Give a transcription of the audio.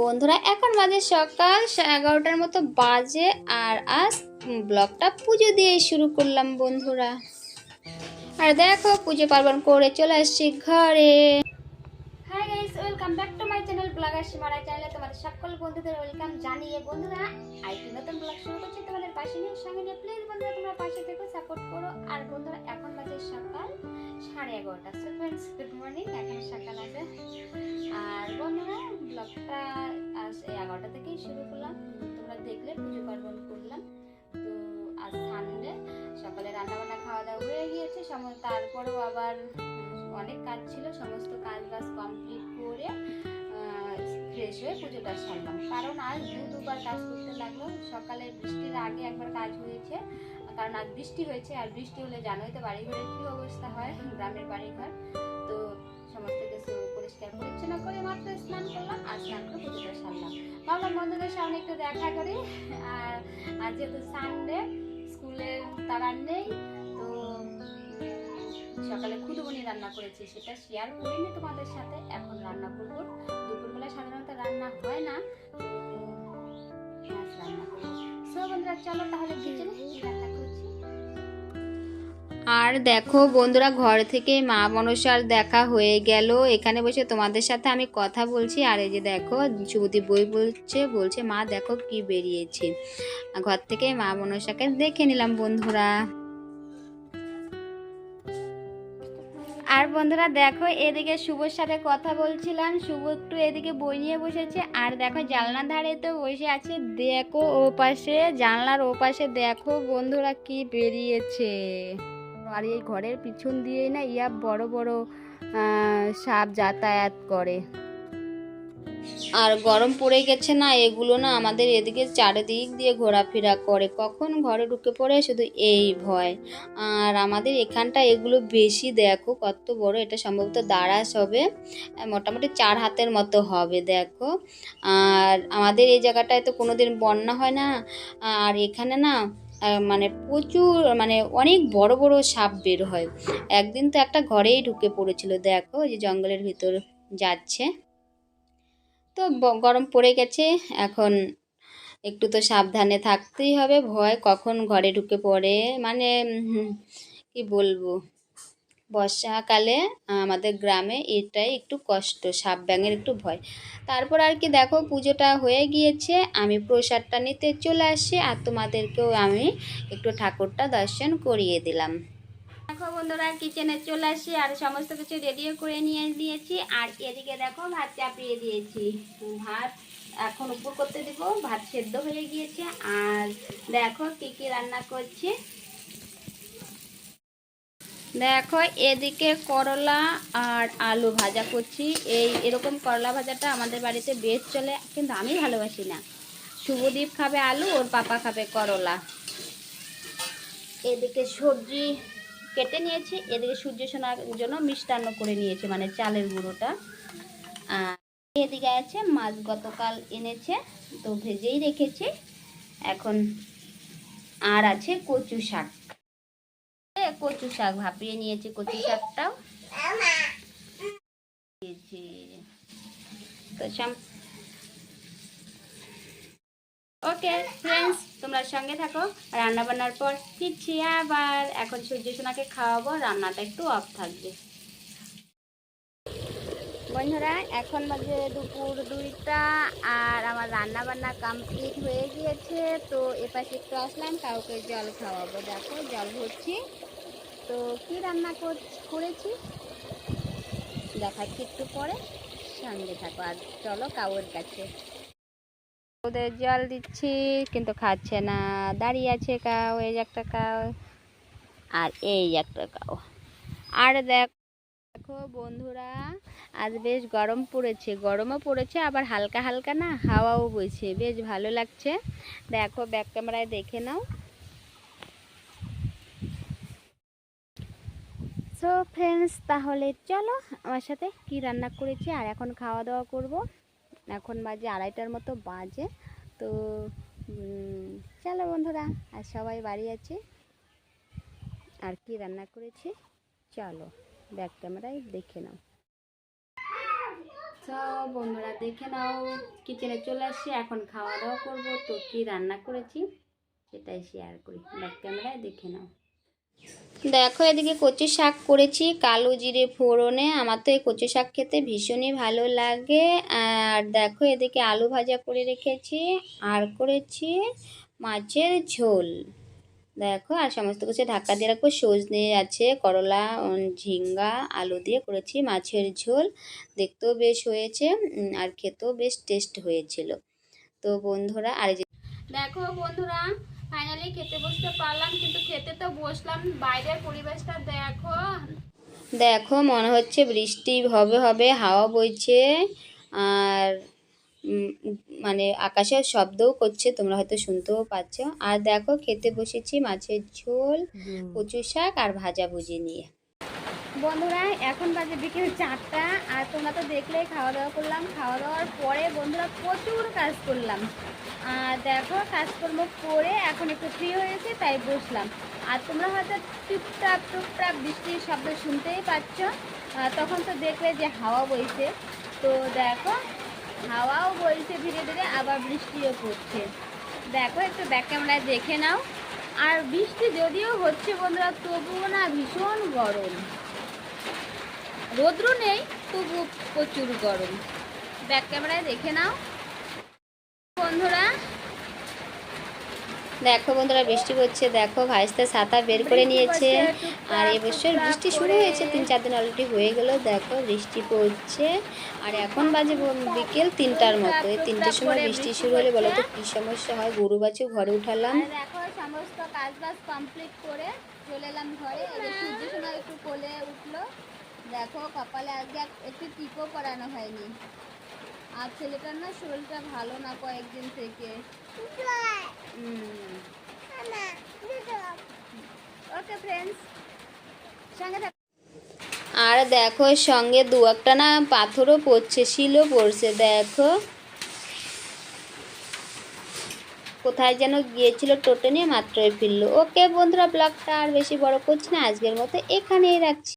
বন্ধুরা, এখন বাজে সকাল এগারোটার মতো বাজে আর আজ ব্লগটা পুজো দিয়ে শুরু করলাম বন্ধুরা। আর দেখো, পুজো পার্বণ করে চলে আসছি ঘরে। ওয়েলকাম চ্যানেল ব্লগার সীমারা চ্যানেলে তোমাদের বন্ধুদের ওয়েলকাম বন্ধুরা ব্লগ শুরু তোমাদের পাশে। নিয়ে সঙ্গে তোমরা পাশে সাপোর্ট করো। আর বন্ধুরা, এখন সকাল, সাড়ে এগারোটা। আর বন্ধুরা ব্লগটা আজ এই এগারোটা থেকেই শুরু করলাম। তোমরা দেখলে, পুজো পার্বণ করলাম। তো আজ সানডে সকালে রান্নাবান্না খাওয়া দাওয়া হয়ে গিয়েছে। সময় তারপরেও আবার অনেক কাজ ছিল। সমস্ত কাজ বাজ কমপ্লিট করে ফ্রেশ হয়ে পুজোটা সারলাম। কারণ আজ দু দুবার কাজ করতে লাগল। সকালে বৃষ্টির আগে একবার কাজ হয়েছে। কারণ আজ বৃষ্টি হয়েছে, আর বৃষ্টি হলে জানোই তো বাড়ি ঘরের কী অবস্থা হয়, গ্রামের বাড়ি ঘর তো সমস্ত কিছু পরিষ্কার পরিচ্ছন্ন করে মাত্র স্নান করলাম আর স্নান করে পুজোটা সারলাম। ভাবলাম বন্ধুদের সামনে একটু দেখা করি। আর আজ যেহেতু সানডে স্কুলে তারা নেই, তো সকালে খুদুবনি রান্না করেছি, সেটা শেয়ার করিনি তোমাদের সাথে। এখন রান্না করব। দুপুরবেলা সাধারণত রান্না হয় না মাছ রান্না করব। সো বন্ধুরা, চলো তাহলে কিচেনে রান্না আর দেখো বন্ধুরা, ঘর থেকে মা মনসার দেখা হয়ে গেল। এখানে বসে তোমাদের সাথে আমি কথা বলছি। আর এই যে দেখো, যুবতী বই বলছে বলছে, মা, দেখো কি বেরিয়েছে। ঘর থেকে মা মনসাকে দেখে নিলাম বন্ধুরা। আর বন্ধুরা, দেখো, এদিকে শুভর সাথে কথা বলছিলাম। শুভ একটু এদিকে বই নিয়ে বসেছে। আর দেখো, জানলার ধারে তো বসে আছে। দেখো ও পাশে জানলার ও পাশে দেখো বন্ধুরা কি বেরিয়েছে। আর এই ঘরের পিছন দিয়েই না ইয়া বড় বড় সাপ যাতায়াত করে। আর গরম পড়ে গেছে না, এগুলো না আমাদের এদিকে চারিদিক দিয়ে ঘোরাফেরা করে। কখন ঘরে ঢুকে পড়ে শুধু এই ভয়। আর আমাদের এখানটা এগুলো বেশি দেখো, কত বড়, এটা সম্ভবত দাঁড়াস হবে। মোটামুটি চার হাতের মতো হবে, দেখো। আর আমাদের এই জায়গাটায় তো কোনোদিন বন্যা হয় না। আর এখানে না মানে প্রচুর মানে অনেক বড় বড় সাপ বের হয়। একদিন তো একটা ঘরেই ঢুকে পড়েছিল, দেখো যে জঙ্গলের ভিতর যাচ্ছে। তো গরম পড়ে গেছে, এখন একটু তো সাবধানে থাকতেই হবে, ভয় কখন ঘরে ঢুকে পড়ে মানে কি বলব? বর্ষাকালে আমাদের গ্রামে এটাই একটু কষ্ট সাপ ব্যাঙের একটু ভয়। তারপর আর কি দেখো, পুজোটা হয়ে গিয়েছে, আমি প্রসাদটা নিতে চলে আসি আর তোমাদেরকেও আমি একটু ঠাকুরটা দর্শন করিয়ে দিলাম। দেখো বন্ধুরা কিচেনে চলে আসি আর সমস্ত কিছু রেডিও করে নিয়ে দিয়েছি আর এদিকে দেখো, ভাত চাপিয়ে দিয়েছি। ভাত এখন উপর করতে দিব, ভাত সেদ্ধ হয়ে গিয়েছে। আর দেখো কি কি রান্না করছি। দেখো, এদিকে করলা আর আলু ভাজা করছি। এই এরকম করলা ভাজাটা আমাদের বাড়িতে বেশ চলে, কিন্তু আমি ভালোবাসি না। শুভদীপ খাবে আলু, ওর পাপা খাবে করলা। এদিকে সবজি কেটে নিয়েছি, এদিকে সূর্য সোনার জন্য মিষ্টান্ন করে নিয়েছে মানে চালের গুঁড়োটা। আর এদিকে আছে, মাছ গতকাল এনেছে, তো ভেজেই রেখেছি। এখন আর আছে কচু শাক। কচু শাক, ভাপিয়ে নিয়েছি কচু শাকটাও। ওকে ফ্রেন্ডস তোমরা সঙ্গে থাকো। রান্না বান্নার পর ফিরছি আবার। এখন সূর্য সোনাকে খাওয়াবো, রান্নাটা একটু অফ থাকবে। বন্ধুরা, এখন বাজে দুপুর দুইটা আর আমার রান্না বান্না কমপ্লিট হয়ে গিয়েছে। তো এপাশে একটু আসলাম, কাউকে জল খাওয়াবো। দেখো, জল ভরছি। তো কি রান্না কর- করেছি? দেখাচ্ছি একটু পরে। সঙ্গে থাকো আর চলো কাউর কাছে। ওদের জল দিচ্ছি, কিন্তু খাচ্ছে না। দাঁড়িয়ে আছে কাউ, এই একটা কাউ, আর এই একটা কাউ। আর দেখ দেখো বন্ধুরা, আজ বেশ গরম পড়েছে। গরমও পড়েছে, আবার হালকা হালকা না হাওয়াও বইছে। বেশ ভালো লাগছে। দেখো ব্যাক ক্যামেরায় দেখে নাও। সো ফ্রেন্ডস তাহলে চলো আমার সাথে কি রান্না করেছি আর এখন খাওয়া দাওয়া করব। এখন বাজে আড়াইটার মতো বাজে। তো চলো বন্ধুরা, আর সবাই বাড়ি আছে। আর কি রান্না করেছি? চলো, ব্যাক ক্যামেরায় দেখে নাও। সব বন্ধুরা, দেখে নাও, কিচেনে চলে আসছি এখন খাওয়া দাওয়া করব। তো কি রান্না করেছি? সেটাই শেয়ার করি, ব্যাক ক্যামেরায় দেখে নাও। দেখো, এদিকে কচু শাক করেছি, কালো জিরে ফোড়নে। আমার তো এই কচু শাক খেতে ভীষণই ভালো লাগে। আর দেখো, এদিকে আলু ভাজা করে রেখেছি, আর করেছি মাছের ঝোল। দেখো, আর সমস্ত কিছু ঢাকা দিয়ে রাখব। সজনে আছে, করলা ঝিঙ্গা, আলু দিয়ে করেছি মাছের ঝোল। দেখতেও বেশ হয়েছে আর খেতেও বেশ টেস্ট হয়েছিল। তো বন্ধুরা, আর দেখো বন্ধুরা ফাইনালি খেতে বসতে পারলাম কিন্তু খেতে তো বসলাম। বাইরের পরিবেশটা দেখো। দেখো মনে হচ্ছে বৃষ্টি হবে হবে হাওয়া বইছে। আর মানে আকাশের শব্দও করছে তোমরা হয়তো শুনতেও পাচ্ছ। আর দেখো খেতে বসেছি মাছের ঝোল কচু শাক আর ভাজা ভুজি নিয়ে। বন্ধুরা, এখন বাজে বিকেল চারটা আর তোমরা তো দেখলেই খাওয়া দাওয়া করলাম। খাওয়া দাওয়ার পরে বন্ধুরা প্রচুর কাজ করলাম। আর দেখো, কাজকর্ম করে এখন একটু ফ্রি হয়েছে তাই বসলাম। আর তোমরা হয়তো টুপটাপ টুপটাপ বৃষ্টির শব্দ শুনতেই পাচ্ছ। তখন তো দেখলে যে হাওয়া বইছে। তো দেখো, হাওয়াও বইছে, ধীরে ধীরে আবার বৃষ্টিও পড়ছে। দেখো, একটু ব্যাক ক্যামেরায় দেখে নাও। আর বৃষ্টি যদিও হচ্ছে বন্ধুরা, তবুও না ভীষণ গরম। রৌদ্র নেই তবু প্রচুর গরম। ব্যাক ক্যামেরায় দেখে নাও। বন্ধুরা দেখো বন্ধুরা বৃষ্টি পড়ছে। দেখো ভাইস্তা ছাতা বের করে নিয়েছে। আর এবছর বৃষ্টি শুরু হয়েছে তিন চার দিন অলরেডি হয়ে গেল। দেখো বৃষ্টি পড়ছে। আর এখন বাজে বিকেল তিনটার মতো। এই তিনটের সময় বৃষ্টি শুরু হলে বলো তো কী সমস্যা হয়? গরু বাছু ঘরে উঠালাম। দেখো সমস্ত কাজ বাজ কমপ্লিট করে চলে এলাম ঘরে। একটু কোলে উঠল। দেখো, কপালে আজকে এক- একটু টিপও করানো হয়নি। আর ছেলেটার না শরীরটা ভালো না কয়েকদিন থেকে। আর দেখো সঙ্গে দু একটা না পাথরও পড়ছে, শিলও পড়ছে, দেখো। কোথায় যেন গিয়েছিল টোটো নিয়ে, মাত্রই ফিরলো। ওকে, বন্ধুরা, ব্লগটা আর বেশি বড় করছি না, আজকের মতো এখানেই রাখছি।